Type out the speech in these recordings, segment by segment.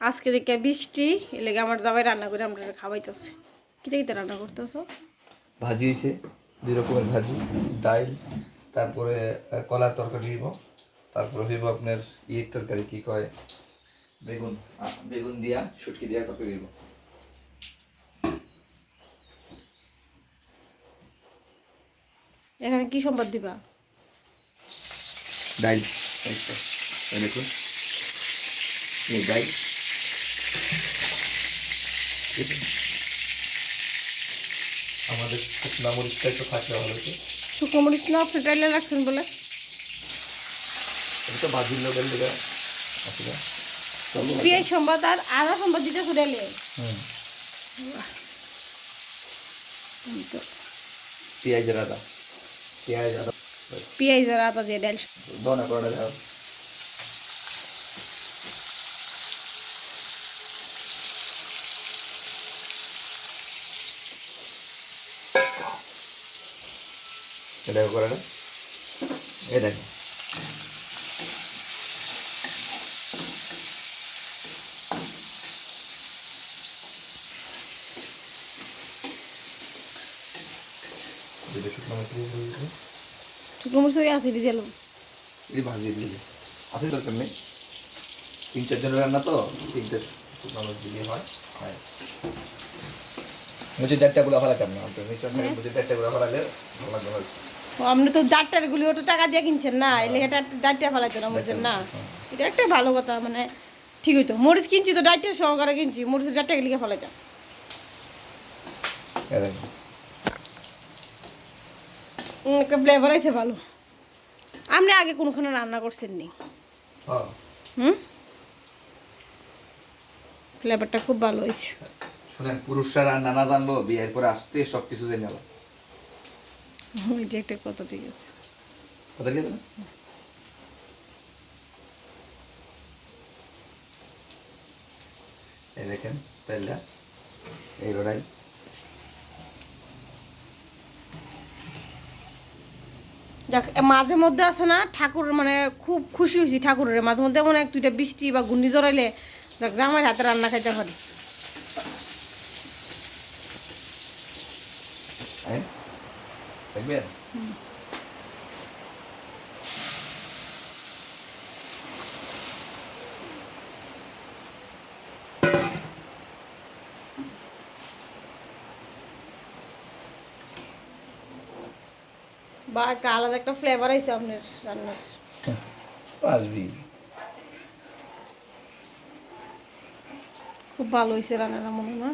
আজকে দেখে বৃষ্টি এলেগে আমার জামাই রান্না করে আমরা খাওয়াইতেছে। কিতে কিতে রান্না করতেছো? ভাজি হয়েছে দুই রকমের ভাজি ডাইল তারপরে কলার তরকারি হইব। তারপরে হইব আপনার ইয়ের তরকারি কি কয়? বেগুন বেগুন দিয়া ছুটকি দিয়া তরকারি হইব। এখানে কি সম্বাদ দিবা? ডাইল এই তো, এই দেখুন। এই ডাইল। আমাদের শুকনা মরিচটা একটু থাকলে ভালো হতো শুকনো মরিচ না আপনি টাইলে রাখছেন বলে। এটা তো ভাজির লোকের লেগে আসলে পেঁয়াজ সম্বাদ আর আদা সম্বাদ দিতে ফুটাইলে। হুম। তো। পেঁয়াজের আদা। পেঁয়াজ আদা। পেঁয়াজ আর আদা দিয়ে ডাল। দনা করে দাও এটা করে দাও এই দেখো। শুকনো মরিচ ওই আছে দিয়ে এই ভাজিয়ে দিলে আছে দরকার নেই। তিন চারজনের রান্না তো তিনটে শুকনো মরিচ দিলে হয়। হয়। মুঝে চারটা গুলো ভালো কেমন তো মিচন মুঝে চারটা গুলো ও আপনি তো ডাক্তার গুলি ওটা টাকা দিয়ে কিনছেন না এলে এটা ডাক্তার ফেলাইতো না বুঝছেন না। এটা একটা ভালো কথা মানে ঠিক হইতো। মরিচ কিনছি তো ডাক্তার সহকারে কিনছি মরিচ ডাক্তার লিখে ফেলাইতাম। একটা ফ্লেভার আছে ভালো। আপনি আগে কোনখানে রান্না করছেন নি হুম? ফ্লেভারটা খুব ভালো হয়েছে। শুনেন পুরুষরা রান্না না জানলো বিয়ের পরে আসতে সব কিছু জেনে গেল এটা একটা কথা ঠিক আছে কথা কি জানো? এই দেখেন তাইলে এই লড়াই যাক মাঝে মধ্যে আছে না ঠাকুর মানে খুব খুশি হয়েছি ঠাকুরের। মাঝে মধ্যে এমন এক দুইটা বৃষ্টি বা ঘূর্ণি জড়াইলে যাক আমার হাতে রান্না খাইতে পারি। হ্যাঁ দেখবেন বা একটা আলাদা একটা ফ্লেভার আছে আপনার রান্নার। আসবি খুব ভালো হয়েছে রান্নাটা মনে না?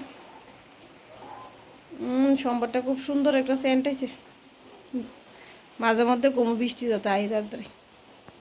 হুম সম্বারটা খুব সুন্দর একটা সেন্ট আছে মাঝে মধ্যে কমু বৃষ্টি যাতে আই তাড়াতাড়ি।